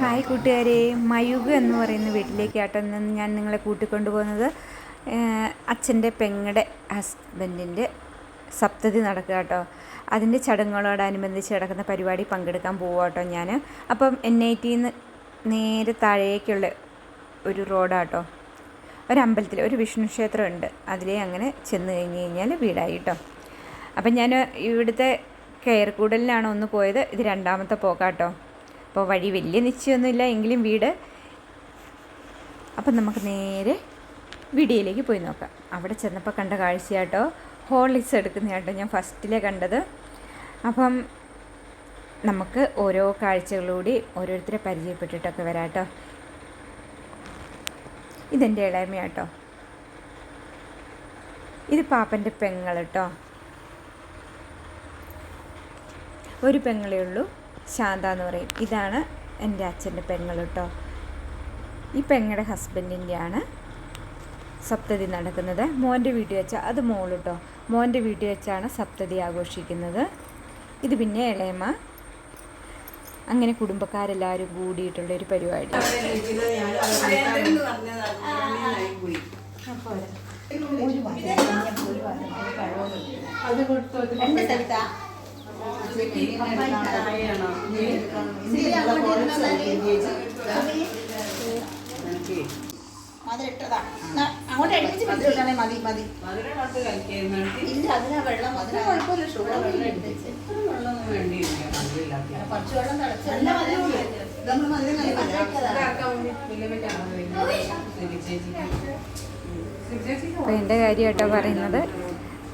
Hi കൂട്ടുകാരെ. മയുഗ് എന്ന് പറയുന്ന വീട്ടിലേക്കാട്ടോ നിന്ന് ഞാൻ നിങ്ങളെ കൂട്ടിക്കൊണ്ടു പോകുന്നത് അച്ഛന്റെ പെങ്ങടെ ഹസ്ബൻഡിന്റെ സപ്തതി നടക്കുക കേട്ടോ. അതിന്റെ ചടങ്ങുകളോടനുബന്ധിച്ച് നടക്കുന്ന പരിപാടി പങ്കെടുക്കാൻ പോവാട്ടോ ഞാൻ അപ്പം എൻ ഐ ടിന്ന് നേരെ താഴേക്കുള്ള ഒരു റോഡാട്ടോ. ഒരമ്പലത്തിൽ ഒരു വിഷ്ണു ക്ഷേത്രം ഉണ്ട് അതിലേ അങ്ങനെ ചെന്ന് കഴിഞ്ഞ് കഴിഞ്ഞാൽ വീടായി കേട്ടോ. അപ്പം ഞാൻ ഇവിടുത്തെ കയർക്കൂടലിനാണ് ഒന്ന് പോയത്. ഇത് രണ്ടാമത്തെ പോക്കാട്ടോ. അപ്പോൾ വഴി വലിയ നിശ്ചയമൊന്നുമില്ല എങ്കിലും വീട്. അപ്പം നമുക്ക് നേരെ വീടിയിലേക്ക് പോയി നോക്കാം. അവിടെ ചെന്നപ്പോൾ കണ്ട കാഴ്ചയാട്ടോ. ഹോർലിക്സ് എടുക്കുന്ന ആട്ടോ ഞാൻ ഫസ്റ്റിലെ കണ്ടത്. അപ്പം നമുക്ക് ഓരോ കാഴ്ചകളൂടി ഓരോരുത്തരെ പരിചയപ്പെട്ടിട്ടൊക്കെ വരാട്ടോ. ഇതെന്റെ ഇളയമയാട്ടോ ഇത് പാപ്പന്റെ പെങ്ങൾ കേട്ടോ ഒരു പെങ്ങളേ ഉള്ളൂ. ശാന്ത എന്ന് പറയും. ഇതാണ് എന്റെ അച്ഛന്റെ പെങ്ങൾ കേട്ടോ. ഈ പെങ്ങളുടെ ഹസ്ബൻഡിന്റെയാണ് സപ്തതി നടക്കുന്നത്. മോന്റെ വീട്ടിൽ വെച്ചാൽ അത് മോൾ കേട്ടോ. മോന്റെ വീട്ടിൽ വെച്ചാണ് സപ്തതി ആഘോഷിക്കുന്നത്. ഇത് പിന്നെ ഇളയമ്മ. അങ്ങനെ കുടുംബക്കാരെല്ലാവരും കൂടിയിട്ടുള്ള ഒരു പരിപാടി. എന്റെ സ്ഥലത്താ മധുരിട്ടതാ അങ്ങോട്ട് അടുപ്പിച്ച് ഇല്ല വെള്ളം അതിന് പറയുന്നത്.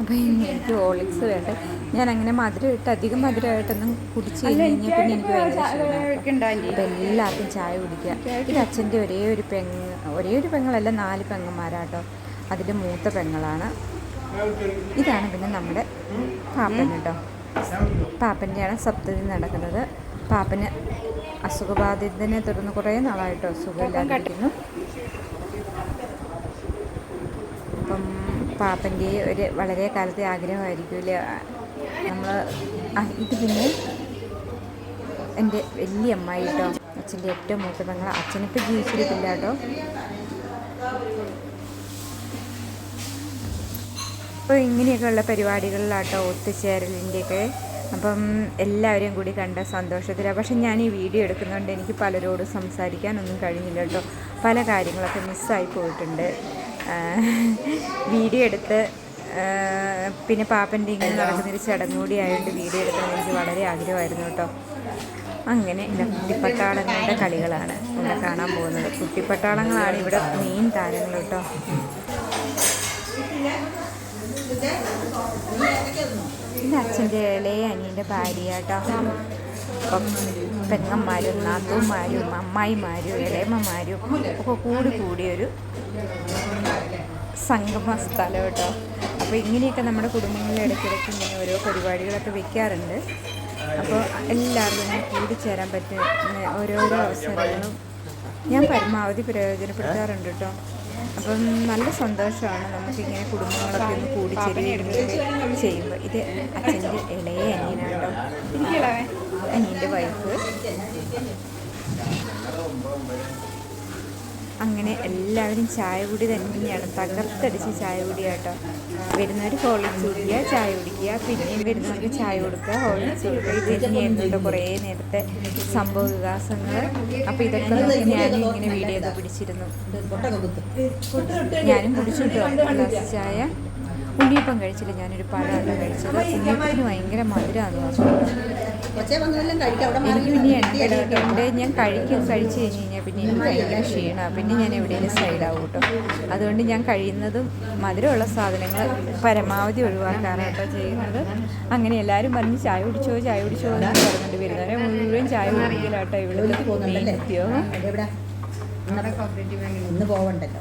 അപ്പോൾ എനിക്ക് ഓളിക്സ് വേണ്ട? ഞാൻ അങ്ങനെ മധുരം ഇട്ട് അധികം മധുരമായിട്ടൊന്നും കുടിച്ച് കഴിഞ്ഞ് കഴിഞ്ഞാൽ പിന്നെ എനിക്ക് ഭയങ്കര അപ്പം എല്ലാവർക്കും ചായ കുടിക്കുക. ഇത് അച്ഛന്റെ ഒരേ ഒരു പെങ്ങ് ഒരേ ഒരു പെങ്ങളല്ല നാല് പെങ്ങന്മാരാട്ടോ. അതിൽ മൂത്ത പെങ്ങളാണ്. ഇതാണ് പിന്നെ നമ്മുടെ പാപ്പൻ കേട്ടോ. പാപ്പന്റെയാണ് സപ്തതി നടക്കുന്നത്. പാപ്പന് അസുഖബാധിതനെ തുടർന്ന് കുറേ നാളായിട്ടോ സുഖമില്ലാതിരിക്കുന്നു അപ്പം പാപ്പന്റെ ഒരു വളരെ കാലത്തെ ആഗ്രഹമായിരിക്കുമല്ലേ നമ്മൾ ഇത് പിന്നെ എന്റെ വലിയ അമ്മായി കേട്ടോ അച്ഛന്റെ ഏറ്റവും മൂത്ത പെങ്ങൾ അച്ഛനിപ്പോൾ ജീവിച്ചിട്ടില്ല കേട്ടോ അപ്പോൾ ഇങ്ങനെയൊക്കെയുള്ള പരിപാടികളിലാട്ടോ ഒത്തുചേരലിന്റെയൊക്കെ. അപ്പം എല്ലാവരെയും കൂടി കണ്ട സന്തോഷത്തിലാണ് പക്ഷെ ഞാൻ ഈ വീഡിയോ എടുക്കുന്നതുകൊണ്ട് എനിക്ക് പലരോടും സംസാരിക്കാനൊന്നും കഴിഞ്ഞില്ല കേട്ടോ പല കാര്യങ്ങളൊക്കെ മിസ്സായി പോയിട്ടുണ്ട്. വീഡിയോ എടുത്ത് പിന്നെ പാപ്പന്റെ ഇങ്ങനെ നടക്കുന്നൊരു ചടങ്ങ് കൂടി ആയതുകൊണ്ട് വീഡിയോ എടുക്കാൻ എനിക്ക് വളരെ ആഗ്രഹമായിരുന്നു കേട്ടോ. അങ്ങനെ കുട്ടിപ്പട്ടാളങ്ങളുടെ കളികളാണ് ഇവിടെ കാണാൻ പോകുന്നത്. കുട്ടിപ്പട്ടാളങ്ങളാണ് ഇവിടെ മെയിൻ താരങ്ങൾ കേട്ടോ. ഇത് അച്ഛന്റെ ഇളയ അനിയന്റെ ഭാര്യ കേട്ടോ. പെങ്ങന്മാരും നാത്തൂന്മാരും അമ്മായിമാരും ഇളയമ്മമാരും ഒക്കെ കൂടി കൂടിയൊരു സംഗമ സ്ഥലം കേട്ടോ. അപ്പോൾ ഇങ്ങനെയൊക്കെ നമ്മുടെ കുടുംബങ്ങളിൽ ഇടയ്ക്കിടയ്ക്ക് ഇങ്ങനെ ഓരോ പരിപാടികളൊക്കെ വെക്കാറുണ്ട്. അപ്പോൾ എല്ലാവർക്കും ഇങ്ങനെ കൂടിച്ചേരാൻ പറ്റുന്ന ഓരോരോ അവസരങ്ങളും ഞാൻ പരമാവധി പ്രയോജനപ്പെടുത്താറുണ്ട് കേട്ടോ. അപ്പം നല്ല സന്തോഷമാണ് നമുക്കിങ്ങനെ കുടുംബങ്ങളൊക്കെ ഒന്ന് കൂടിച്ചേരുകയും ചെയ്യുമ്പോൾ. ഇത് അച്ഛന്റെ ഇളയ അനിയനാട്ടോ അനിയന്റെ വൈഫ് അങ്ങനെ എല്ലാവരും ചായ കുടി തന്നെയാണ് തകർത്തടിച്ച് ചായ കുടിയാട്ടോ വരുന്നവർ ഹോളി കുടിക്കുക ചായ കുടിക്കുക പിന്നെയും വരുന്നവർക്ക് ചായ കൊടുക്കുക ഹോളി ചൂടുക. ഇത് തന്നെയായിരുന്നു കേട്ടോ കുറേ നേരത്തെ സംഭവ വികാസങ്ങൾ അപ്പോൾ ഇതൊക്കെ ഞാനും ഇങ്ങനെ വീഡിയോ ഒക്കെ പിടിച്ചിരുന്നു. ഞാനും ഗ്ലാസ് ചായ. ഉണ്ണിയപ്പം കഴിച്ചില്ല ഞാനൊരു പഴമാണ് കഴിച്ചത്. ഉണ്ണിയപ്പത്തിന് ഭയങ്കര മധുരമാണെന്ന് പറഞ്ഞു എനിക്ക് പിന്നെ എണ്ണക്കടിയൊക്കെ ഉണ്ട് ഞാൻ കഴിക്കും കഴിച്ച് കഴിഞ്ഞ് കഴിഞ്ഞാൽ പിന്നെ എനിക്ക് ഭയങ്കര ക്ഷീണമാണ്. പിന്നെ ഞാൻ എവിടെയെങ്കിലും സൈഡാവും കേട്ടോ. അതുകൊണ്ട് ഞാൻ കഴിയുന്നതും മധുരമുള്ള സാധനങ്ങൾ പരമാവധി ഒഴിവാക്കാറാണ് കേട്ടോ ചെയ്യുന്നത്. അങ്ങനെ എല്ലാവരും പറഞ്ഞ് ചായ കുടിച്ചോ ചായ കുടിച്ചോ എന്ന് പറഞ്ഞിട്ട് വരുന്നവരെ മുഴുവൻ ചായ കുടിക്കലാട്ടോ ഇവിടെ പോകുന്നുണ്ടല്ലേ? ഉദ്യോഗം. ഇന്ന് പോവണ്ടല്ലോ.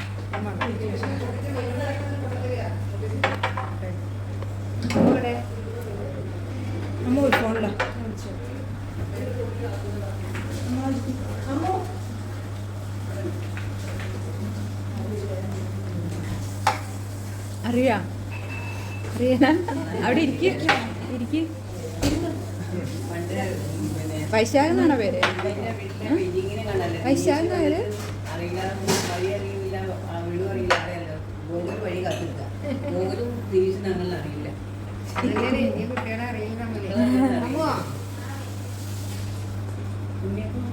അറിയാ അറിയാ അവിടെ ഇരിക്കും. ഇരിക്കും. വൈശാഖ് എന്നാണോ പേര്? ആയിഷ എന്നവര് അറിയില്ല വഴി അറിയില്ല ആ വീട് അറിയില്ല അറിയാലോ ഗൂഗിൾ വഴി കാത്തിരിക്ക ഗൂഗിളും തിരിച്ചു ഞങ്ങൾ അറിയില്ല ഉണ്ണിയപ്പം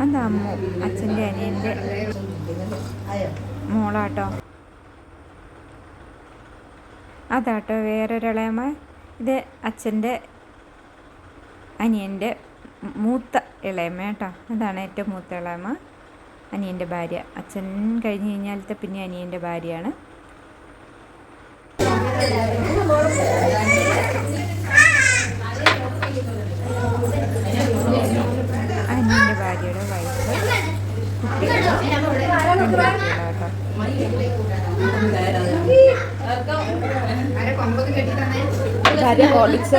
അതാ അമ്മു അച്ഛന്റെ അനിയന്റെ മോളാട്ടോ അതാട്ടോ വേറൊരളയമ്മ. ഇത് അച്ഛന്റെ അനിയന്റെ മൂത്ത ഇളയമ്മ കേട്ടോ. അതാണ് ഏറ്റവും മൂത്ത ഇളയമ്മ. അനിയന്റെ ഭാര്യ. അച്ഛൻ കഴിഞ്ഞ് കഴിഞ്ഞാലത്തെ പിന്നെ അനിയന്റെ ഭാര്യയാണ് അനിയന്റെ ഭാര്യയുടെ വൈഫ് ഭാര്യ ഹോളിക്സ്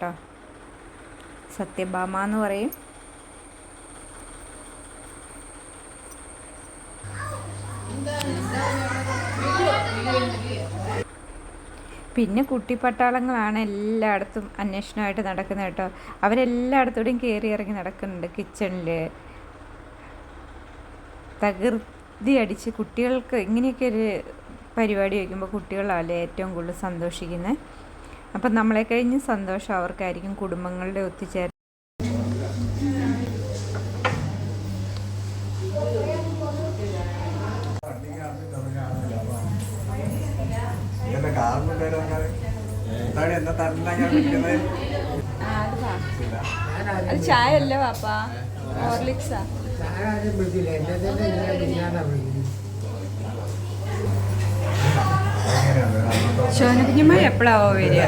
ട്ടോ സത്യഭാമ എന്ന് പറയും. പിന്നെ കുട്ടിപ്പട്ടാളങ്ങളാണ് എല്ലായിടത്തും അന്വേഷണമായിട്ട് നടക്കുന്നത് കേട്ടോ. അവരെല്ലായിടത്തോടെയും കയറി ഇറങ്ങി നടക്കുന്നുണ്ട് കിച്ചണിൽ തകൃതി അടിച്ച് കുട്ടികൾക്ക് ഇങ്ങനെയൊക്കെ ഒരു പരിപാടി വയ്ക്കുമ്പോൾ കുട്ടികളല്ലേ ഏറ്റവും കൂടുതൽ സന്തോഷിക്കുന്നത്? അപ്പം നമ്മളെ കഴിഞ്ഞ് സന്തോഷം അവർക്കായിരിക്കും കുടുംബങ്ങളുടെ ഒത്തുചേർ ഇതെന്നെ കാണുന്നുണ്ടായിരുന്നു അങ്ങനെ. എന്താണ് എന്നെ തന്നെ ഞാൻ വിളിക്കുന്നത് അത് ചായ അല്ലേ പാപ്പാ ഹോർലിക്സാ. ശോനകുഞ്ഞമ്മ എപ്പോഴാവോ വരിക?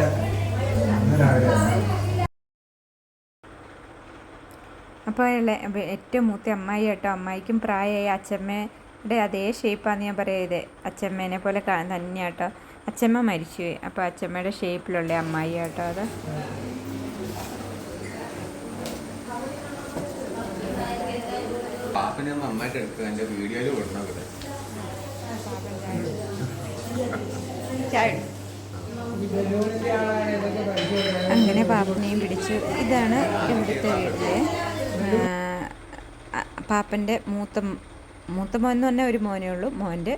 അപ്പോൾ അപ്പൊ ഏറ്റവും മൂത്ത അമ്മായി കേട്ടോ. അമ്മായിക്കും പ്രായമായി അച്ഛമ്മയുടെ അതേ ഷേപ്പാന്ന് ഞാൻ പറയുന്നത് അച്ഛമ്മേനെ പോലെ കാ അച്ചമ്മ മരിച്ചുപോയി. അപ്പോൾ അച്ചമ്മയുടെ ഷേപ്പിലുള്ള അമ്മായി കേട്ടോ അത്. പാപ്പനെ നന്നായിട്ട് എടുക്കുക എന്റെ വീഡിയോയിൽ വിടണം ഇവിടെ. അങ്ങനെ പാപ്പനെയും പിടിച്ചു. ഇതാണ് ഇവിടുത്തെ വീട്ടിലെ. പാപ്പന്റെ മൂത്ത മൂത്ത മോൻ എന്ന് പറഞ്ഞാൽ ഒരു മോനേ ഉള്ളൂ. മോന്റെ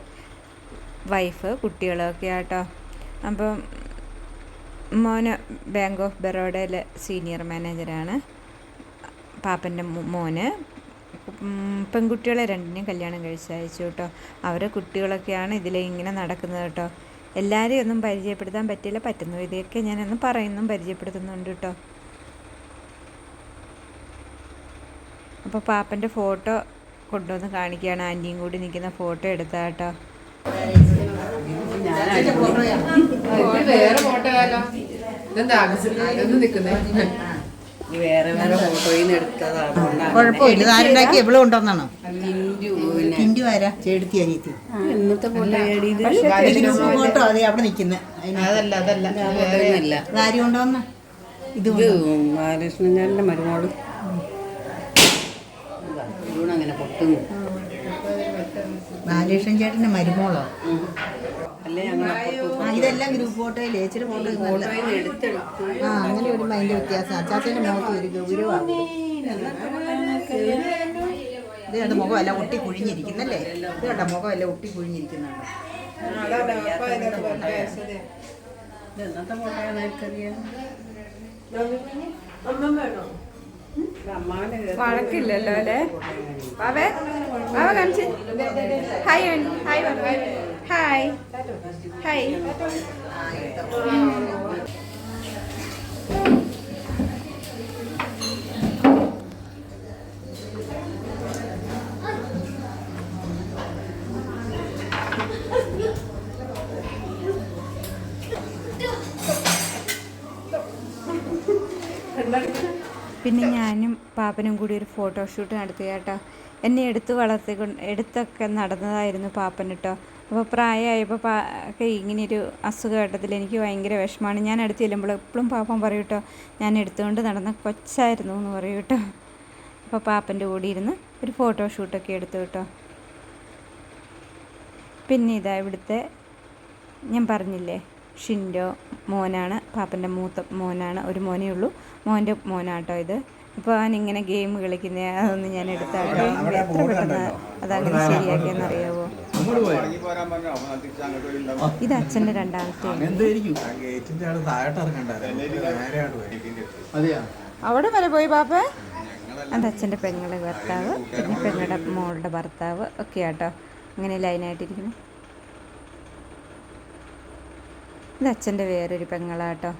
വൈഫ് കുട്ടികളൊക്കെ ആട്ടോ. അപ്പം മോന് ബാങ്ക് ഓഫ് ബറോഡയിലെ സീനിയർ മാനേജറാണ് പാപ്പന്റെ മോന് പെൺകുട്ടികളെ രണ്ടിനെയും കല്യാണം കഴിച്ചയച്ചു കേട്ടോ. അവരെ കുട്ടികളൊക്കെയാണ് ഇതിലെ ഇങ്ങനെ നടക്കുന്നത് കേട്ടോ. എല്ലാവരെയും ഒന്നും പരിചയപ്പെടുത്താൻ പറ്റില്ല പറ്റുന്നു ഇതൊക്കെ ഞാനൊന്ന് പറയുന്നും പരിചയപ്പെടുത്തുന്നുണ്ട് കേട്ടോ. അപ്പോൾ പാപ്പന്റെ ഫോട്ടോ കൊണ്ടുവന്ന് കാണിക്കുകയാണ്. ആന്റിയും കൂടി നിൽക്കുന്ന ഫോട്ടോ എടുത്താ കേട്ടോ. വേറെ ഫോട്ടോയാലോ ഇതെന്താ നിക്കുന്നേ വേറെ വേറെ ഫോട്ടോയിൽ എടുത്തതാണ് കുഴപ്പമില്ല ഇതാരുണ്ടാക്കി എവിടെ കൊണ്ടുവന്നാണോ? ടിൻഡു പിന്നെ ടിൻഡു ആരാ? ചേടുത്തി അനിയത്തി. ഇന്നത്തെ ഫോട്ടോ അതെ അവിടെ നിൽക്കുന്നത് അതല്ല അതല്ല. ഫോട്ടോയൊന്നുമല്ല ഇതാര് കൊണ്ടുവന്ന? ഇത് ബാലകൃഷ്ണൻ ചേട്ടന്റെ മരുമോൾ അങ്ങനെ പൊട്ടുന്നു. ബാലകൃഷ്ണൻ ചേട്ടന്റെ മരുമോളോ ആ ഇതെല്ലാം ഗ്രൂപ്പ് ഫോട്ടോയിൽ ഏച്ചിയുടെ ഫോട്ടോ ആ അങ്ങനെ ഒരു മൈൻഡ് വ്യത്യാസം അച്ചാച്ചന്റെ മുഖത്ത് ഒരു ഗൗരവമാണ് ഇത് കണ്ട മുഖമല്ല ഒട്ടി കുഴിഞ്ഞിരിക്കുന്നല്ലേ ഇത് കണ്ട മുഖമല്ല ഒട്ടി കുഴിഞ്ഞിരിക്കുന്നുണ്ട് ഇത് എന്നത്തെ ഫോട്ടോയാണ് അമ്മ അമ്മാവന്റെ വഴക്കില്ലല്ലോ അല്ലേ? ബാബേ ബാബ കാണിച്ച്. ഹായ് ഹായ് ഹായ് ഹായ് പിന്നെ ഞാനും പാപ്പനും കൂടി ഒരു ഫോട്ടോഷൂട്ട് നടത്തി കേട്ടോ. എന്നെ എടുത്തു വളർത്തി എടുത്തൊക്കെ നടന്നതായിരുന്നു പാപ്പൻ കേട്ടോ. അപ്പോൾ പ്രായമായപ്പോൾ പാ ഒക്കെ ഇങ്ങനെയൊരു അസുഖഘട്ടത്തിൽ എനിക്ക് ഭയങ്കര വിഷമമാണ്. ഞാൻ അടുത്ത് ചെല്ലുമ്പോൾ എപ്പോഴും പാപ്പൻ പറയും കേട്ടോ ഞാൻ എടുത്തുകൊണ്ട് നടന്ന കൊച്ചായിരുന്നു എന്ന് പറയും കേട്ടോ. അപ്പോൾ പാപ്പന്റെ കൂടി ഇരുന്ന് ഒരു ഫോട്ടോഷൂട്ടൊക്കെ എടുത്തു കേട്ടോ. പിന്നെ ഇതാ ഇവിടുത്തെ ഞാൻ പറഞ്ഞില്ലേ ഷിൻഡോ മോനാണ് പാപ്പന്റെ മൂത്ത മോനാണ് ഒരു മോനേ ഉള്ളൂ. മോന്റെ മോനാട്ടോ ഇത്. അപ്പോൾ അവൻ ഇങ്ങനെ ഗെയിം കളിക്കുന്ന അതൊന്നും ഞാൻ എടുത്താട്ടെ. എത്ര പെട്ടെന്ന് അതങ്ങനെ ശരിയാക്കിയെന്ന് അറിയാവോ ഇത് അച്ഛന്റെ രണ്ടാമത്തെ അവിടെ വരെ. പോയി പാപ്പ അത് അച്ഛന്റെ പെങ്ങളുടെ ഭർത്താവ് പിന്നെ പെങ്ങളുടെ മോളുടെ ഭർത്താവ് ഒക്കെ ആട്ടോ അങ്ങനെ ലൈനായിട്ടിരിക്കുന്നു. ഇത് അച്ഛന്റെ വേറൊരു പെങ്ങളാട്ടോ.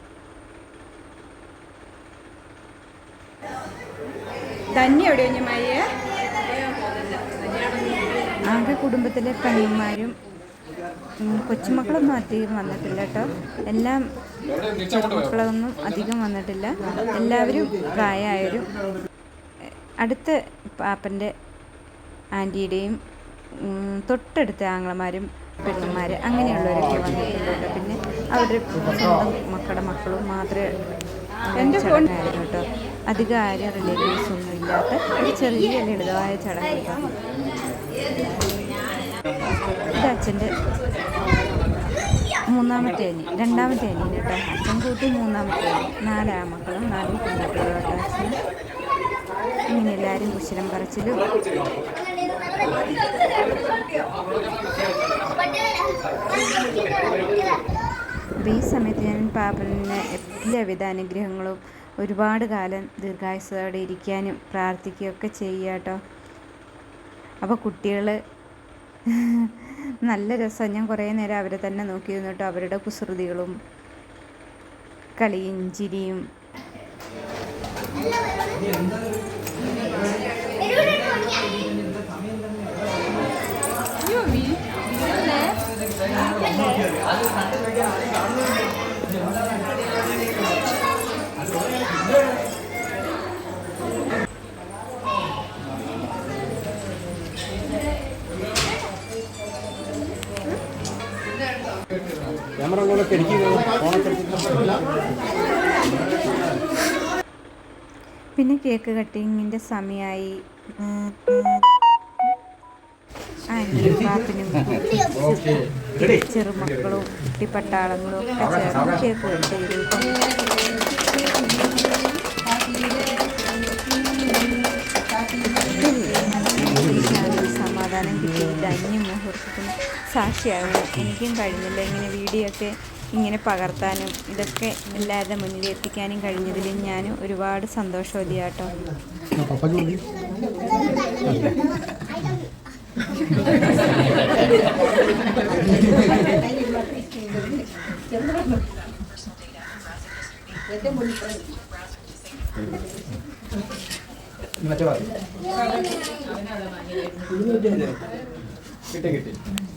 തന്നെ എവിടെയോ ഞമ്മയെ ആകെ കുടുംബത്തിലെ പെങ്ങന്മാരും കൊച്ചുമക്കളൊന്നും അധികം വന്നിട്ടില്ല കേട്ടോ. എല്ലാം മക്കളൊന്നും അധികം വന്നിട്ടില്ല. എല്ലാവരും പ്രായമായവരും. അടുത്ത പാപ്പന്റെ ആന്റിയുടെയും തൊട്ടടുത്ത ആങ്ങളമാരും പെണ്ണുമാർ അങ്ങനെയുള്ളവരൊക്കെ വന്നിട്ടുണ്ട് പിന്നെ അവരുടെ സ്വന്തം മക്കളുടെ മക്കളും മാത്രമേ എന്റെ ചടങ്ങായിരുന്നു കേട്ടോ അധികം ആരും റിലേറ്റീവ്സ് ഒന്നും ഇല്ലാത്ത ഒരു ചെറിയ ലളിതമായ ചടങ്ങ് ഇത് അച്ഛന്റെ മൂന്നാമത്തെ അനി രണ്ടാമത്തെ അനിയൻ കേട്ടോ. അച്ഛൻ കൂട്ടി മൂന്നാമത്തെ അനി നാലാ മക്കളും നാലും പെൺകുട്ടികളും കേട്ടോ അച്ഛൻ ഇങ്ങനെ എല്ലാവരും കുശലം പറച്ചിലും. അപ്പോൾ ഈ സമയത്ത് ഞാൻ പാപ്പന് എല്ലാവിധ അനുഗ്രഹങ്ങളും ഒരുപാട് കാലം ദീർഘായുസോടെ ഇരിക്കാനും പ്രാർത്ഥിക്കുകയൊക്കെ ചെയ്യുക കേട്ടോ. അപ്പോൾ കുട്ടികൾ നല്ല രസമാണ് ഞാൻ കുറേ നേരം അവരെ തന്നെ നോക്കി കേട്ടോ. അവരുടെ കുസൃതികളും കളിയും ചിരിയും പിന്നെ കേക്ക് കട്ടിങ്ങിന്റെ സമയമായി. ആന്റിയും ചെറുമക്കളും കുട്ടിപ്പട്ടാളങ്ങളും ഒക്കെ ചേർന്ന് കേക്ക് ചെയ്തു. സമാധാനം കിട്ടിയിട്ട് അന്യ സാക്ഷിയാകുന്നു എനിക്കും കഴിഞ്ഞില്ല. ഇങ്ങനെ വീഡിയോ ഒക്കെ ഇങ്ങനെ പകർത്താനും ഇതൊക്കെ എല്ലാവരുടെ മുന്നിൽ എത്തിക്കാനും കഴിഞ്ഞതിൽ ഞാൻ ഒരുപാട് സന്തോഷവതിയാട്ടോ.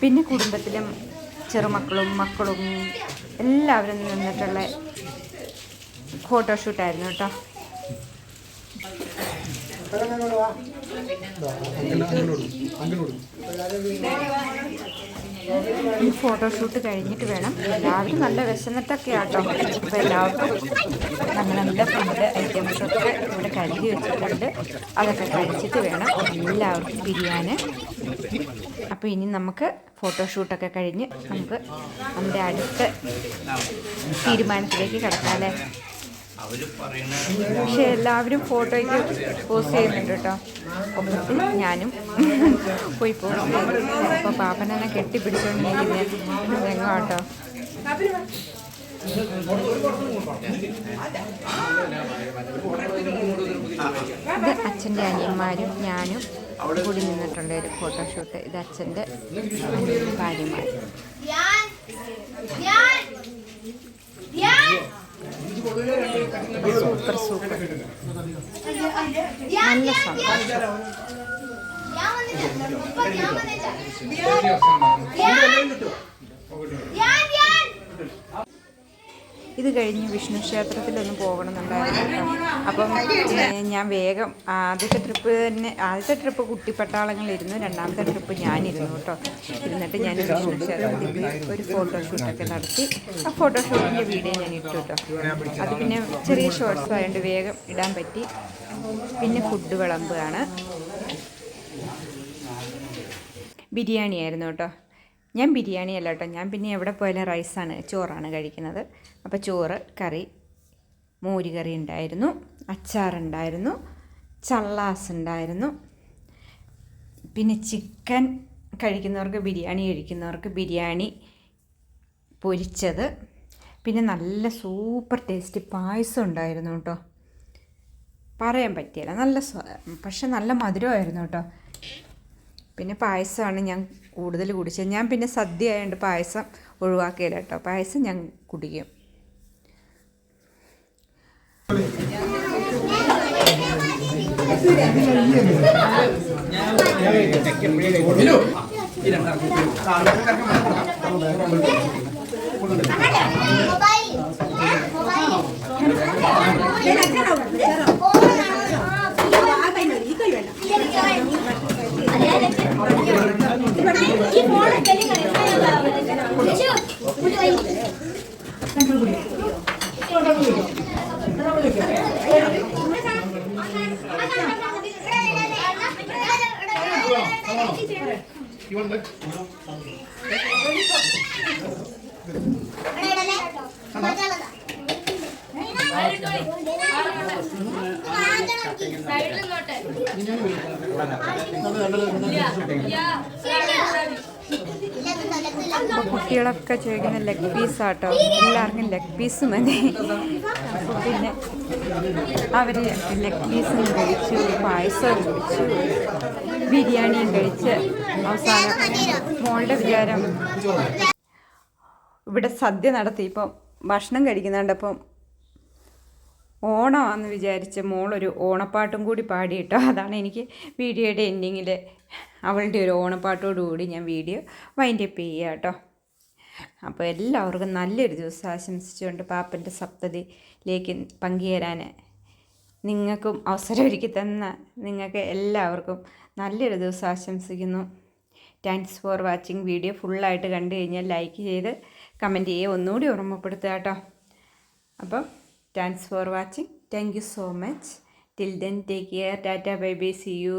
പിന്നെ കുടുംബത്തിലും ചെറുമക്കളും മക്കളും എല്ലാവരും നിന്നിട്ടുള്ള ഫോട്ടോഷൂട്ടായിരുന്നു കേട്ടോ. ഈ ഫോട്ടോഷൂട്ട് കഴിഞ്ഞിട്ട് വേണം. എല്ലാവരും നല്ല വിശന്നിട്ടൊക്കെ ആട്ടോ അപ്പോൾ എല്ലാവർക്കും നല്ല നല്ല ഫുഡ് ഐറ്റംസ് ഒക്കെ ഇവിടെ കരുതി വെച്ചിട്ടുണ്ട്. അതൊക്കെ കഴിച്ചിട്ട് വേണം എല്ലാവർക്കും ബിരിയാണി. അപ്പോൾ ഇനി നമുക്ക് ഫോട്ടോഷൂട്ടൊക്കെ കഴിഞ്ഞ് നമുക്ക് നമ്മുടെ അടുത്ത തീരുമാനത്തിലേക്ക് കിടക്കാം അല്ലേ? പക്ഷെ എല്ലാവരും ഫോട്ടോയ്ക്ക് പോസ്റ്റ് ചെയ്യുന്നുണ്ട് കേട്ടോ. ഒപ്പത്തിൽ ഞാനും പോയി പോസ്റ്റ് ചെയ്തു. അപ്പോൾ പാപ്പനെന്നെ കെട്ടിപ്പിടിച്ചുകൊണ്ടിരിക്കുന്നത് രംഗം കേട്ടോ ഇത് അച്ഛന്റെ അനിയന്മാരും ഞാനും കൂടി നിന്നിട്ടുണ്ട് ഒരു ഫോട്ടോഷൂട്ട്. ഇത് അച്ഛന്റെ ഭാര്യമാർ സൂപ്പർ സൂപ്പർ നല്ല സന്തോഷം ഇത് കഴിഞ്ഞ് വിഷ്ണു ക്ഷേത്രത്തിലൊന്ന് പോകണമെന്നുണ്ടായിരുന്നു. അപ്പം ഞാൻ വേഗം ആദ്യത്തെ ട്രിപ്പ് തന്നെ ആദ്യത്തെ ട്രിപ്പ് കുട്ടിപ്പട്ടാളങ്ങളിരുന്നു രണ്ടാമത്തെ ട്രിപ്പ് ഞാനിരുന്നു കേട്ടോ. ഇരുന്നിട്ട് ഞാൻ വിഷ്ണു ക്ഷേത്രത്തിൽ ഒരു ഒരു ഫോട്ടോഷൂട്ടൊക്കെ നടത്തി. ആ ഫോട്ടോഷൂട്ടിന്റെ വീഡിയോ ഞാൻ ഇട്ടു കേട്ടോ. അത് പിന്നെ ചെറിയ ഷോർട്സ് ആയതുകൊണ്ട് വേഗം ഇടാൻ പറ്റി. പിന്നെ ഫുഡ് വിളമ്പുകയാണ് ബിരിയാണി ആയിരുന്നു കേട്ടോ. ഞാൻ ബിരിയാണി അല്ല കേട്ടോ. ഞാൻ പിന്നെ എവിടെ പോയാലും റൈസാണ് ചോറാണ് കഴിക്കുന്നത്. അപ്പോൾ ചോറ് കറി മോരുകറി ഉണ്ടായിരുന്നു അച്ചാറുണ്ടായിരുന്നു ചള്ളാസ് ഉണ്ടായിരുന്നു. പിന്നെ ചിക്കൻ കഴിക്കുന്നവർക്ക് ബിരിയാണി കഴിക്കുന്നവർക്ക് ബിരിയാണി പൊരിച്ചത്. പിന്നെ നല്ല സൂപ്പർ ടേസ്റ്റ് പായസം ഉണ്ടായിരുന്നു കേട്ടോ. പറയാൻ പറ്റിയില്ല നല്ല പക്ഷെ നല്ല മധുരമായിരുന്നു കേട്ടോ. പിന്നെ പായസമാണ് ഞാൻ കൂടുതൽ കുടിച്ചത്. ഞാൻ പിന്നെ സദ്യ ആയതുകൊണ്ട് പായസം ഒഴിവാക്കിയില്ല കേട്ടോ. പായസം ഞാൻ കുടിക്കും. മൊബൈൽ ഫോണൊക്കെ അപ്പോൾ കുട്ടികളൊക്കെ ചോദിക്കുന്ന ലെഗ് പീസാട്ടോ എല്ലാവർക്കും ലെഗ് പീസ് മതി. പിന്നെ അവർ ലെഗ് പീസും കഴിച്ചു പായസവും കഴിച്ചു ബിരിയാണിയും കഴിച്ച് അവസാനം മോളുടെ വിചാരം ഇവിടെ സദ്യ നടത്തി. ഇപ്പം ഭക്ഷണം കഴിക്കുന്നുണ്ടപ്പം ഓണമാണെന്ന് വിചാരിച്ച് മോളൊരു ഓണപ്പാട്ടും കൂടി പാടിയിട്ടോ. അതാണ് എനിക്ക് വീഡിയോയുടെ എൻഡിങ്ങിൽ അവളുടെ ഒരു ഓണപ്പാട്ടോടുകൂടി ഞാൻ വീഡിയോ വൈൻഡപ്പ് ചെയ്യാം കേട്ടോ അപ്പോൾ എല്ലാവർക്കും നല്ലൊരു ദിവസം ആശംസിച്ചുകൊണ്ട് പാപ്പന്റെ സപ്തതിയിലേക്ക് പങ്കുചേരാൻ നിങ്ങൾക്കും അവസരം ഒരുക്കി തന്ന നിങ്ങൾക്ക് എല്ലാവർക്കും നല്ലൊരു ദിവസം ആശംസിക്കുന്നു. താങ്ക്സ് ഫോർ വാച്ചിങ് വീഡിയോ ഫുള്ളായിട്ട് കണ്ടു കഴിഞ്ഞാൽ ലൈക്ക് ചെയ്ത് കമന്റ് ചെയ്യുക. ഒന്നുകൂടി ഓർമ്മപ്പെടുത്തുക കേട്ടോ. അപ്പം thanks for watching thank you so much till then take care tata bye bye see you